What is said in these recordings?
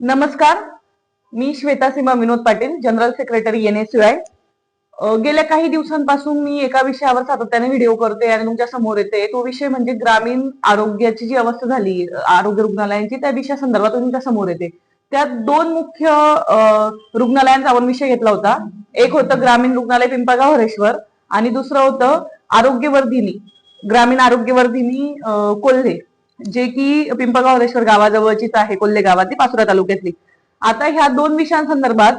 नमस्कार. मी Shweta Seema Vinod Patil general secretary N S गेल्या काही दिवसांपासून मी एका विषयावर सातत्याने व्हिडिओ करते आणि तुमच्यासमोर येते. तो विषय म्हणजे ग्रामीण आरोग्याची जी अवस्था झाली आरोग्य रुग्णालयांची त्या विषया संदर्भात तुमच्यासमोर येते. त्यात दोन मुख्य रुग्णालयांचा आपण विषय घेतला होता. एक होतं ग्रामीण रुग्णालय पिंपळगाव हरेश्वर आणि दुसरं होतं आरोग्यवर्धिनी ग्रामीण आरोग्यवर्धिनी कोल्हे. जे की पिंपळगाव हरेश्वर गावाजवळचीच आहे कोल्हे गावातली पाचोरा तालुक्यातली. आता ह्या दोन विषयांसंदर्भात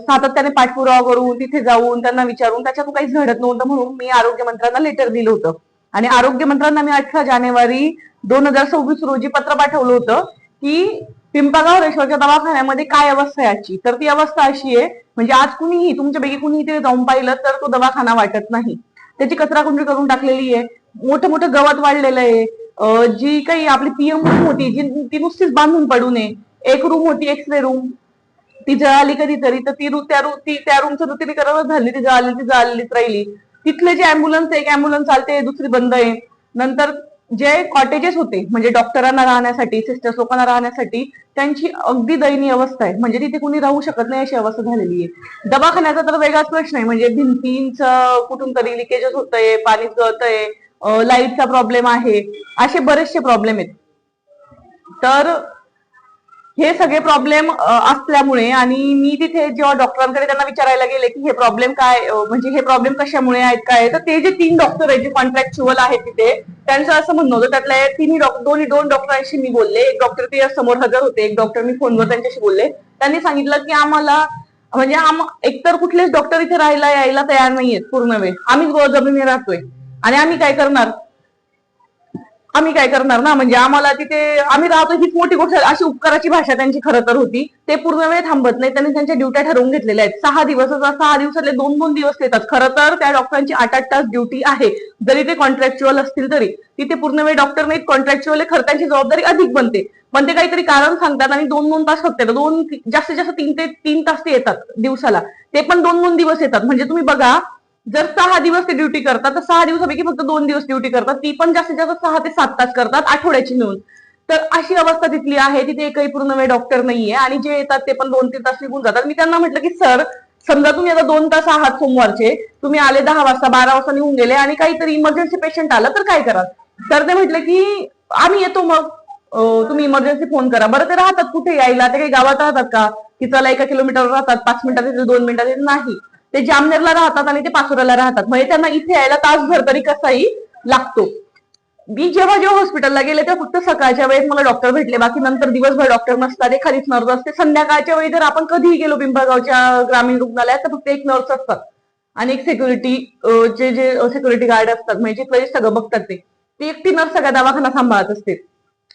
सातत्याने पाठपुरावा करून तिथे जाऊन त्यांना विचारून त्याच्यातून काहीच घडत नव्हतं म्हणून मी आरोग्य मंत्र्यांना लेटर दिलं होतं. आणि आरोग्य मंत्र्यांना मी अठरा जानेवारी दोन हजार सव्वीस रोजी पत्र पाठवलं होतं की पिंपळगाव रेश्वरच्या दवाखान्यामध्ये काय अवस्था आहे याची तर ती अवस्था अशी आहे म्हणजे आज कुणीही तुमच्यापैकी कुणीही तिथे जाऊन पाहिलं तर तो दवाखाना वाटत नाही. त्याची कचराकुंडी करून टाकलेली आहे. मोठं मोठं गवत वाढलेलं आहे. जी काही आपली पीएम रूम होती जी ती नुसतीच बांधून पडू नये. एक रूम होती एक्सरे रूम ती जळाली कधीतरी तर ती त्या रूम ती त्या रूमचं नूतनीकरण झाली ती जळाली ती जळालीच राहिली. तिथले जे अँब्युलन्स एक अँब्युलन्स चालते दुसरी बंद आहे. नंतर जे कॉटेजेस होते म्हणजे डॉक्टरांना राहण्यासाठी सिस्टर्स लोकांना राहण्यासाठी त्यांची अगदी दयनीय अवस्था आहे. म्हणजे तिथे कुणी राहू शकत नाही अशी अवस्था झालेली आहे. दवाखान्याचा तर वेगळाच प्रश्न आहे. म्हणजे भिंतींचं कुठून तरी लिकेजेस होतंय पाणी गळतंय. लाईटचा प्रॉब्लेम आहे. असे बरेचसे प्रॉब्लेम आहेत. तर हे सगळे प्रॉब्लेम असल्यामुळे आणि मी तिथे जेव्हा डॉक्टरांकडे त्यांना विचारायला गेले की हे प्रॉब्लेम काय म्हणजे हे प्रॉब्लेम कशामुळे आहेत काय तर ते जे तीन डॉक्टर आहेत जे कॉन्ट्रॅक्च्युअल आहेत तिथे त्यांचं असं म्हणणं होतं त्यातल्या तिन्ही दोन्ही दोन डॉक्टरांशी मी बोलले. एक डॉक्टर ते समोर हजर होते एक डॉक्टर मी फोनवर त्यांच्याशी बोलले. त्यांनी सांगितलं की आम्हाला म्हणजे आम एकतर कुठलेच डॉक्टर इथे राहायला यायला तयार नाहीयेत पूर्ण वेळ. आम्हीच जमिनी राहतोय. आणि आम्ही काय करणार? आम्ही काय करणार ना? म्हणजे आम्हाला तिथे आम्ही राहतो ही मोठी गोष्ट. अशी उपकाराची भाषा त्यांची खरं तर होती. ते पूर्ण वेळ थांबत नाही. त्यांनी त्यांच्या ड्युट्या ठरवून घेतलेल्या आहेत. सहा दिवस सहा दिवसातले दोन दोन दिवस येतात खरं तर त्या डॉक्टरांची आठ आठ तास ड्युटी आहे. जरी ते कॉन्ट्रॅक्च्युअल असतील तरी. तिथे पूर्ण वेळ डॉक्टर नाहीत. कॉन्ट्रॅक्च्युअल खरं त्यांची जबाबदारी अधिक बनते. पण ते काहीतरी कारण सांगतात आणि दोन दोन तास फक्त दोन जास्तीत जास्त तीन ते तीन तास ते येतात दिवसाला. ते पण दोन दोन दिवस येतात. म्हणजे तुम्ही बघा जर सहा दिवस ते ड्युटी करतात तर सहा दिवसापैकी फक्त दोन दिवस ड्युटी करतात. ती पण जास्तीत जास्त सहा ते सात तास करतात आठवड्याची मिळून तर अशी अवस्था तिथली आहे तिथे एकही पूर्ण वेळ डॉक्टर नाहीये आणि जे येतात ते पण दोन तीन तास निघून जातात. मी त्यांना म्हटलं की सर समजा तुम्ही आता दोन तास आहात सोमवारचे तुम्ही आले दहा वाजता बारा वाजता निघून गेले आणि काहीतरी इमर्जन्सी पेशंट आलं तर काय कराल? तर ते म्हटलं की आम्ही येतो मग. तुम्ही इमर्जन्सी फोन करा. बरं ते राहतात कुठे? यायला? ते काही गावात राहतात का? की चला एका किलोमीटर राहतात पाच मिनिटात येतील, दोन मिनिटात येतील? नाही. ते जामनेरला राहतात आणि ते पाचोऱ्याला राहतात. म्हणजे त्यांना इथे यायला तासभर तरी कसाही लागतो. मी जेव्हा जेव्हा हॉस्पिटलला गेले तेव्हा फक्त सकाळच्या वेळेस मला डॉक्टर भेटले. बाकी नंतर दिवसभर डॉक्टर नसतात एखादीच नर्स असते. संध्याकाळच्या वेळी जर आपण कधीही गेलो पिंपळगावच्या ग्रामीण रुग्णालयात तर फक्त एक नर्स असतात. आणि एक सेक्युरिटी जे जे सिक्युरिटी गार्ड असतात. म्हणजे जे सगळं बघतात ते. ती एकटी नर्स सगळ्या दवाखाना सांभाळत असते.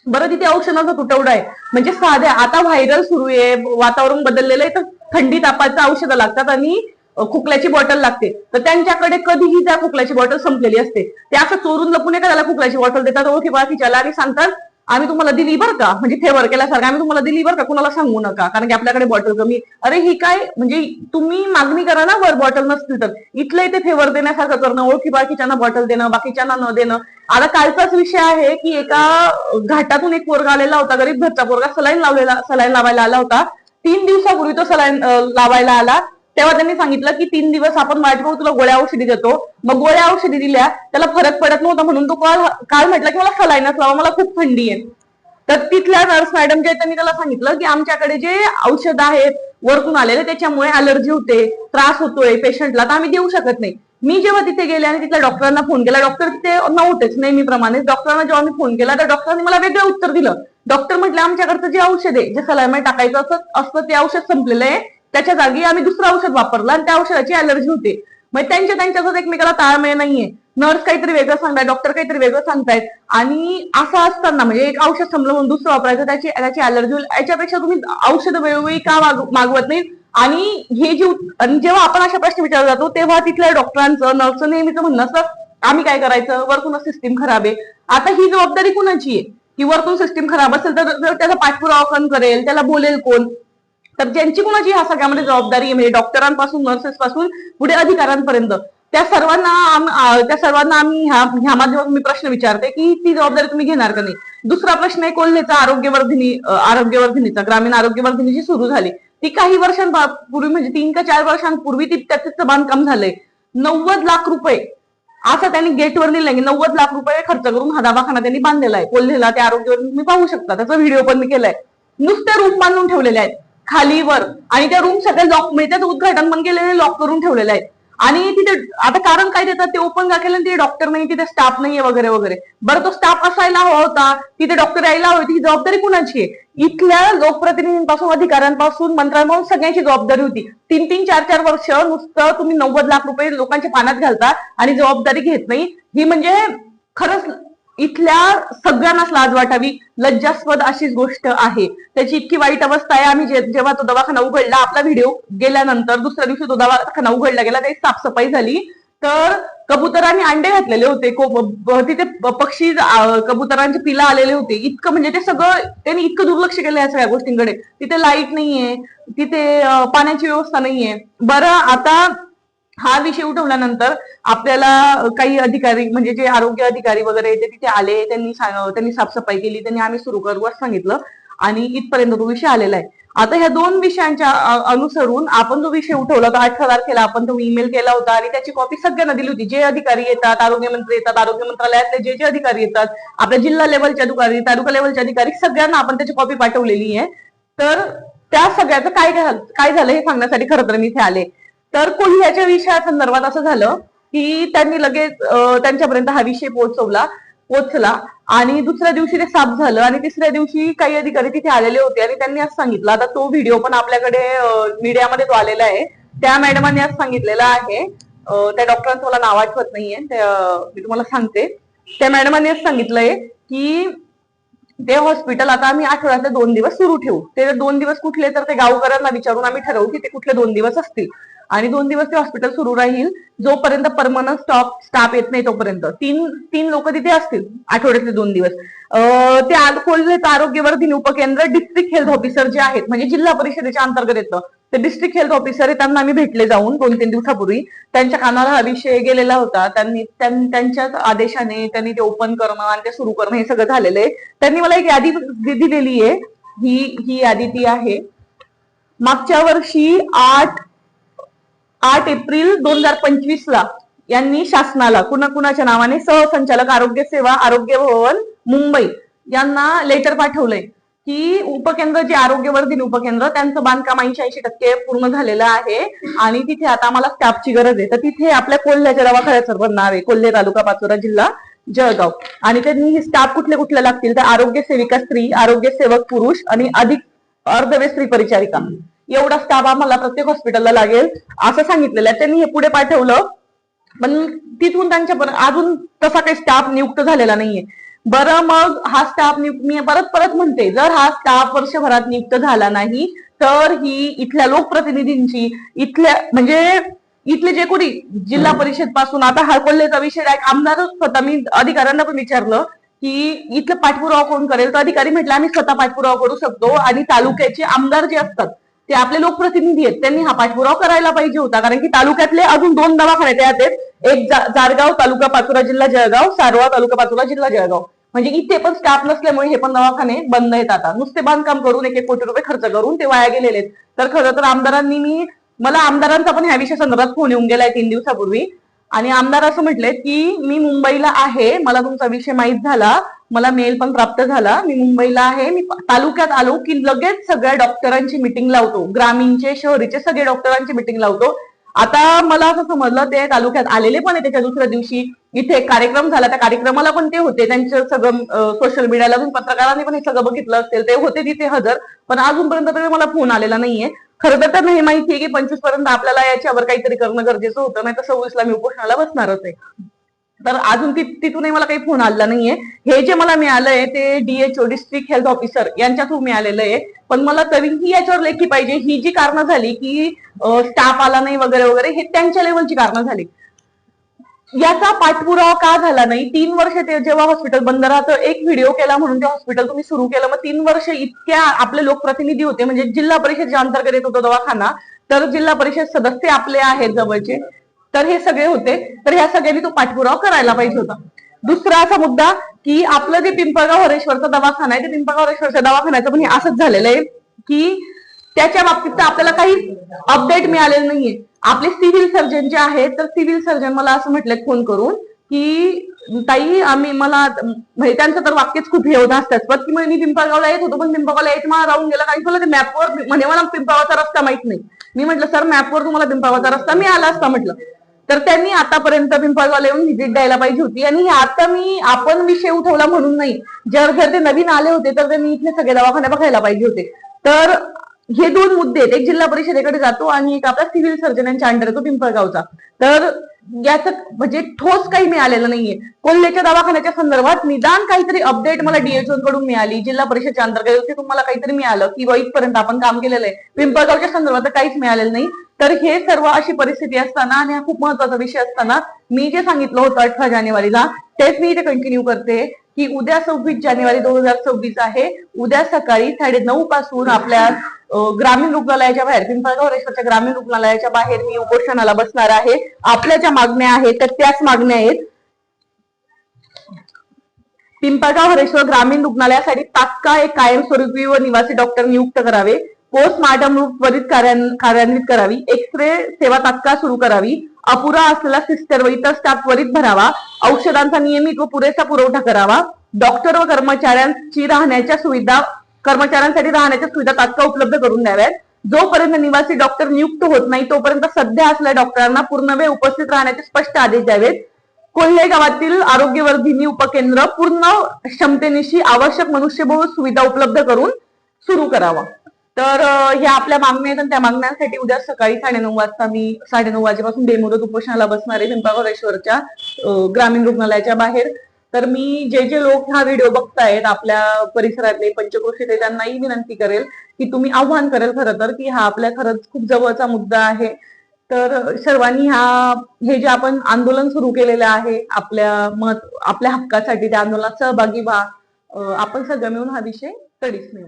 बरं तिथे औषधाचा तुटवडा आहे. म्हणजे साध्या आता व्हायरल सुरू आहे. वातावरण बदललेलं आहे तर थंडी तापाचं औषधं लागतात. आणि खोकल्याची बॉटल लागते. तर त्यांच्याकडे कधीही त्या खोकल्याची बॉटल संपलेली असते. ते असं चोरून लपून एखाद्याला खोकल्याची बॉटल देतात. ओळखी बाळखीच्याला आणि सांगतात आम्ही तुम्हाला दिली बरं का? म्हणजे फेवर केल्यासारखं आम्ही तुम्हाला दिली बरं का? कुणाला सांगू नका? कारण की आपल्याकडे बॉटल कमी अरे ही काय? म्हणजे तुम्ही मागणी करा ना वर बॉटल नसतील तर. इथलं इथे फेवर देण्यासारखं करणं ओळखी बाळखीच्यांना बॉटल देणं बाकीच्यांना न देणं. आता कालचाच विषय आहे की एका घाटातून एक पोरगा आलेला होता गरीब घरचा पोरगा सलाईन लावलेला सलाईन लावायला आला होता. तीन दिवसापूर्वी तो सलाईन लावायला आला. तेव्हा त्यांनी सांगितलं की तीन दिवस आपण माझ्याकडून तुला गोळ्या औषधी देतो. मग गोळ्या औषधी दिल्या त्याला फरक पडत नव्हता म्हणून तो काल काल म्हटलं की मला सलाईनच लावा मला खूप थंडी आहे. तर तिथल्या नर्स मॅडम जे त्यांनी त्याला सांगितलं की आमच्याकडे जे औषध आहेत वरतून आलेले त्याच्यामुळे अलर्जी होते त्रास होतोय पेशंटला तर आम्ही देऊ शकत नाही. मी जेव्हा तिथे गेले आणि तिथल्या डॉक्टरांना फोन केला डॉक्टर तिथे नव्हतेच नेहमीप्रमाणे डॉक्टरांना जेव्हा मी फोन केला तर डॉक्टरांनी मला वेगळं उत्तर दिलं. डॉक्टर म्हटलं आमच्याकडचं जे औषध आहे जे सलायमध्ये टाकायचं असं असतं ते औषध संपलेलं आहे त्याच्या जागी आम्ही दुसरं औषध वापरलं आणि त्या औषधाची अलर्जी होते. मग त्यांच्या त्यांच्यातच एकमेकाला ताळमेळ नाहीये. नर्स काहीतरी वेगळं सांगताय डॉक्टर काहीतरी वेगळं सांगतायत. आणि असं असताना म्हणजे एक औषध संपलं म्हणून दुसरं वापरायचं त्याची त्याची अलर्जी होईल. याच्यापेक्षा तुम्ही औषध वेळोवेळी का मागवत नाही आणि हे जे आणि जेव्हा आपण अशा प्रश्न विचारला जातो तेव्हा तिथल्या डॉक्टरांचं नर्सचं नेहमीच म्हणणं असतं आम्ही काय करायचं? वरतूनच सिस्टीम खराब आहे. आता ही जबाबदारी कुणाची आहे? की वरतून सिस्टीम खराब असेल तर तर त्याचा पाठपुरावा कोण करेल? त्याला बोलेल कोण? तर ज्यांची कोणाची ह्या सगळ्यामध्ये जबाबदारी आहे? म्हणजे डॉक्टरांपासून नर्सेस पासून पुढे अधिकाऱ्यांपर्यंत. त्या सर्वांना त्या सर्वांना आम्ही ह्या ह्या माध्यमातून मी प्रश्न विचारते की ती जबाबदारी तुम्ही घेणार का नाही? दुसरा प्रश्न आहे कोल्हेचा आरोग्यवर्धिनी आरोग्यवर्धिनीचा ग्रामीण आरोग्यवर्धिनी जी सुरू झाली. ती काही वर्षांपूर्वी म्हणजे तीन का चार वर्षांपूर्वी ती त्याचं बांधकाम झालंय. नव्वद लाख रुपये. असं त्यांनी गेटवर लिहिलंय की नव्वद लाख रुपये खर्च करून हा दवाखाना त्यांनी बांधलेला आहे. कोल्हेला त्या आरोग्यवर तुम्ही पाहू शकता. त्याचा व्हिडिओ पण मी केलाय. नुसते रूम बांधून ठेवलेले आहेत. खालीवर. आणि त्या रूम सगळ्या लॉक म्हणजे त्याचं उद्घाटन पण केलेले लॉक करून ठेवलेलं आहे आणि तिथे आता कारण काय देतात ते ओपन का केलं तिथे डॉक्टर नाही तिथे स्टाफ नाहीये वगैरे वगैरे. बरं तो स्टाफ असायला हवा होता. तिथे डॉक्टर यायला हवं होती. ही जबाबदारी कुणाची आहे? इथल्या लोकप्रतिनिधींपासून अधिकाऱ्यांपासून मंत्र्यांपासून सगळ्यांची जबाबदारी होती. तीन तीन चार चार वर्ष नुसतं तुम्ही नव्वद लाख रुपये लोकांच्या पाण्यात घालता आणि जबाबदारी घेत नाही. ही म्हणजे खरंच इथल्या सगळ्यांनाच लाज वाटावी. लज्जास्पद अशीच गोष्ट आहे. त्याची इतकी वाईट अवस्था आहे. आम्ही जेव्हा तो दवाखाना उघडला आपला व्हिडिओ गेल्यानंतर दुसऱ्या दिवशी तो दवाखाना उघडला गेला त्याची साफसफाई झाली. तर कबुतरांनी अंडे घातलेले होते. तिथे पक्षी कबुतरांचे पिला आलेले होते. इतकं म्हणजे ते सगळं त्यांनी इतकं दुर्लक्ष केलं या सगळ्या गोष्टींकडे. तिथे लाइट नाहीये. तिथे पाण्याची व्यवस्था नाहीये. बरं आता हा विषय उठवल्यानंतर आपल्याला काही अधिकारी म्हणजे जे आरोग्य अधिकारी वगैरे ते तिथे आले त्यांनी त्यांनी साफसफाई केली त्यांनी आम्ही सुरू करू असं सांगितलं आणि इथपर्यंत तो विषय आलेला आहे. आता ह्या दोन विषयांच्या अनुसरून आपण जो विषय उठवला होता अठरा तारखेला आपण तो ईमेल केला होता आणि त्याची कॉपी सगळ्यांना दिली होती. जे अधिकारी येतात आरोग्य मंत्री येतात आरोग्य मंत्रालयातले जे जे अधिकारी येतात आपल्या जिल्हा लेवलचे अधिकारी तालुका लेवलचे अधिकारी सगळ्यांना आपण त्याची कॉपी पाठवलेली आहे. तर त्या सगळ्याचं काय काय झालं हे सांगण्यासाठी खरं तर मी इथे आले. तर कोल्ह्याच्या विषयासंदर्भात असं झालं की त्यांनी लगेच त्यांच्यापर्यंत हा विषय पोहोचवला पोचला आणि दुसऱ्या दिवशी ते साफ झालं आणि तिसऱ्या दिवशी काही अधिकारी तिथे आलेले होते आणि त्यांनी असं सांगितलं. आता तो व्हिडिओ पण आपल्याकडे मीडियामध्ये तो आलेला आहे. त्या मॅडमांनी असं सांगितलेलं आहे. त्या डॉक्टरांचं मला नाव आठवत नाहीये. मी तुम्हाला सांगते. त्या मॅडमांनी असं सांगितलंय की ते हॉस्पिटल आता आम्ही आठवड्यातले दोन दिवस सुरू ठेवू. ते दोन दिवस कुठले तर ते गावकऱ्यांना विचारून आम्ही ठरवू की ते कुठले दोन दिवस असतील. आणि दोन दिवस ते हॉस्पिटल सुरू राहील. जोपर्यंत परमनंट स्टॉप स्टाफ येत नाही तोपर्यंत. तीन तीन लोक तिथे असतील आठवड्यातले दोन दिवस. ते आज कोल्हेचं आरोग्यवर्धिनी उपकेंद्र डिस्ट्रिक्ट हेल्थ ऑफिसर जे आहेत म्हणजे जिल्हा परिषदेच्या अंतर्गत येतं. ते डिस्ट्रिक्ट हेल्थ ऑफिसर आहे त्यांना आम्ही भेटले जाऊन दोन तीन दिवसापूर्वी. त्यांच्या कानाला हा विषय गेलेला होता. त्यांनी त्यांच्याच आदेशाने त्यांनी ते ओपन करणं आणि ते सुरू करणं हे सगळं झालेलं आहे. त्यांनी मला एक यादी दिलेली आहे. ही ही यादी ती आहे. मागच्या वर्षी आठ आठ एप्रिल दोन हजार पंचवीस ला यांनी शासनाला कुणा कुणाच्या नावाने सहसंचालक आरोग्य सेवा आरोग्य भवन मुंबई यांना लेटर पाठवलंय. की उपकेंद्र जे आरोग्यवर्धीन उपकेंद्र त्यांचं बांधकाम ऐंशी ऐंशी टक्के पूर्ण झालेलं आहे. आणि तिथे आता आम्हाला स्टाफची गरज आहे. तर तिथे आपल्या कोल्ह्याच्या दवाखान्याचं पण नाव आहे कोल्हे तालुका पाचोरा जिल्हा जळगाव. आणि त्यांनी हे स्टाफ कुठले कुठले लागतील? तर आरोग्य सेविका स्त्री आरोग्य सेवक पुरुष आणि अधिक अर्धवे स्त्री परिचारिका. एवढा स्टाफ आम्हाला प्रत्येक हॉस्पिटलला लागेल असं सांगितलेलं आहे. त्यांनी हे पुढे पाठवलं. पण तिथून त्यांच्या अजून तसा काही स्टाफ नियुक्त झालेला नाहीये. बरं मग हा स्टाफ नियुक्त मी परत परत म्हणते जर हा स्टाफ वर्षभरात नियुक्त झाला नाही तर ही इथल्या लोकप्रतिनिधींची इथल्या म्हणजे इथले जे कोणी जिल्हा परिषदपासून आता हा कोल्हेचा विषय आहे आमदारच स्वतः मी अधिकाऱ्यांना पण विचारलं की इथलं पाठपुरावा कोण करेल? तर अधिकारी म्हटलं आम्ही स्वतः पाठपुरावा करू शकतो आणि तालुक्याचे आमदार जे असतात ते आपले लोकप्रतिनिधी आहेत. त्यांनी हा पाठपुरावा करायला पाहिजे होता. कारण की तालुक्यातले अजून दोन दवाखाने त्यात आहेत. एक जारगाव तालुका पाचोरा जिल्हा जळगाव सारवा तालुका पाचोरा जिल्हा जळगाव. म्हणजे इथे पण स्टाफ नसल्यामुळे हे पण दवाखाने बंद आहेत आता. नुसते बांधकाम करून एक एक कोटी रुपये खर्च करून ते वाया गेलेले आहेत. तर खरं तर आमदारांनी मी मला आमदारांचा पण ह्या विषय संदर्भात फोन येऊन गेलाय तीन दिवसापूर्वी. आणि आमदार असं म्हटले की मी मुंबईला आहे मला तुमचा विषय माहीत झाला मला मेल पण प्राप्त झाला. मी मुंबईला आहे मी तालुक्यात आलो की लगेच सगळ्या डॉक्टरांची मिटिंग लावतो. ग्रामीणचे शहरीचे सगळे डॉक्टरांची मिटिंग लावतो. आता मला असं समजलं ते तालुक्यात आलेले पण आहे त्याच्या दुसऱ्या दिवशी. इथे एक कार्यक्रम झाला त्या कार्यक्रमाला पण ते होते. त्यांचं सगळं सोशल मीडियाला पण पत्रकारांनी पण हे सगळं बघितलं असेल. ते होते तिथे हजर पण अजूनपर्यंत तरी मला फोन आलेला नाहीये. खरं तर त्यांना हे माहिती आहे की पंचवीसपर्यंत आपल्याला याच्यावर काहीतरी करणं गरजेचं होतं नाही तर सव्वीसला मी उपोषणाला बसणारच आहे. तर अजून तिथूनही मला काही फोन आलेला नाहीये. हे जे मला मिळालंय ते डीएचओ डिस्ट्रिक्ट हेल्थ ऑफिसर यांच्या थ्रू मिळालेलं आहे. पण मला तरीही याच्यावर लेखी पाहिजे. ही जी कारणं झाली की स्टाफ आला नाही वगैरे वगैरे हे त्यांच्या लेवलची कारणं झाली. याचा पाठपुरावा का झाला नाही? तीन वर्ष ते जेव्हा हॉस्पिटल बंद राहतं एक व्हिडिओ केला म्हणून ते हॉस्पिटल तुम्ही सुरू केलं मग तीन वर्ष इतक्या आपले लोकप्रतिनिधी होते. म्हणजे जिल्हा परिषदेच्या अंतर्गत येत होता दवाखाना तर जिल्हा परिषद सदस्य आपले आहेत जवळचे. तर हे सगळे होते. तर ह्या सगळ्यांनी तो पाठपुरावा करायला पाहिजे होता. दुसरा असा मुद्दा की आपलं जे पिंपळगाव हरेश्वरचा दवाखाना आहे ते पिंपळगाव हरेश्वरच्या दवाखान्याचं पण हे असंच झालेलं आहे की त्याच्या बाबतीत तर आपल्याला काही अपडेट मिळालेलं नाहीये. आपले सिव्हिल सर्जन जे आहेत तर सिव्हिल सर्जन मला असं म्हटलं फोन करून की ताई आम्ही मला म्हणजे त्यांचं तर वाक्यच खूप हे होतं असतात पण की मी पिंपळगावला येत होतो पण पिंपळगावला येत मला राहून गेला काही मला ते मॅपवर म्हणे मला पिंपळाचा रस्ता माहीत नाही. मी म्हटलं सर मॅपवर तुम्हाला पिंपळाचा रस्ता मिळाला असता म्हटलं. तर त्यांनी आतापर्यंत पिंपळगावला येऊन व्हिजिट द्यायला पाहिजे होती. आणि आता मी आपण विषय उठवला म्हणून नाही. जर जर ते नवीन आले होते तर त्यांनी इथले सगळे दवाखाने बघायला पाहिजे होते. तर हे दोन मुद्दे आहेत. एक जिल्हा परिषदेकडे जातो आणि एक आपला सिव्हिल सर्जन यांच्या अंडर येतो पिंपळगावचा. तर याचं म्हणजे ठोस काही मिळालेलं नाहीये. कोल्हेच्या दवाखान्याच्या संदर्भात निदान काहीतरी अपडेट मला डीएचओ कडून मिळाली. जिल्हा परिषदच्या अंतर्गत तुम्हाला काहीतरी मिळालं. की इथपर्यंत आपण काम केलेलं आहे. पिंपळगावच्या संदर्भात तर काहीच मिळालेलं नाही. तर हे सर्व अशी परिस्थिती असताना आणि हा खूप महत्त्वाचा विषय असताना मी जे सांगितलं होतं अठरा जानेवारीला तेच मी इथे कंटिन्यू करते की उद्या सव्वीस जानेवारी दोन हजार सव्वीस आहे. उद्या सकाळी साडे नऊ पासून आपल्या ग्रामीण रुग्णालयाच्या बाहेर पिंपळगाव ग्रामीण रुग्णालयाच्या बाहेर मी उपोषणाला बसणार आहे. आपल्या ज्या मागण्या आहेत तर त्याच मागण्या आहेत. पिंपळगाव हरेश्वर ग्रामीण रुग्णालयासाठी तात्काळ एक कायमस्वरूपी व निवासी डॉक्टर नियुक्त करावे. पोस्टमार्टम रूप त्वरित कार्यान्वित करावी. एक्स रे सेवा तात्काळ सुरू करावी. अपुरा असलेला सिस्टर व इतर स्टाफ त्वरित भरावा. औषधांचा नियमित व पुरेसा पुरवठा करावा. डॉक्टर व कर्मचाऱ्यांची राहण्याच्या सुविधा कर्मचाऱ्यांसाठी राहण्याच्या सुविधा तात्काळ उपलब्ध करून द्याव्यात. जोपर्यंत निवासी डॉक्टर नियुक्त होत नाही तोपर्यंत सध्या असलेल्या डॉक्टरांना पूर्ण वेळ उपस्थित राहण्याचे स्पष्ट आदेश द्यावेत. कोल्हे गावातील आरोग्यवर्धिनी उपकेंद्र पूर्ण क्षमतेनिशी आवश्यक मनुष्यबळ सुविधा उपलब्ध करून सुरू करावा. तर ह्या आपल्या मागण्या आहेत आणि त्या मागण्यांसाठी उद्या सकाळी साडेनऊ वाजता मी साडेनऊ वाजेपासून बेमुदत उपोषणाला बसणार आहे पिंपळगोरेश्वरच्या ग्रामीण रुग्णालयाच्या बाहेर. तर मी जे जे लोक हा व्हिडिओ बघतायत आपल्या परिसरातले पंचक्रोशीत त्यांनाही विनंती करेल की तुम्ही आव्हान करेल खरं तर की हा आपल्या खरंच खूप जवळचा मुद्दा आहे. तर सर्वांनी हा हे जे आपण आंदोलन सुरू केलेलं आहे आपल्या मत आपल्या हक्कासाठी त्या आंदोलनात सहभागी व्हा. आपण सगळं मिळून हा विषय तडीस नेऊ.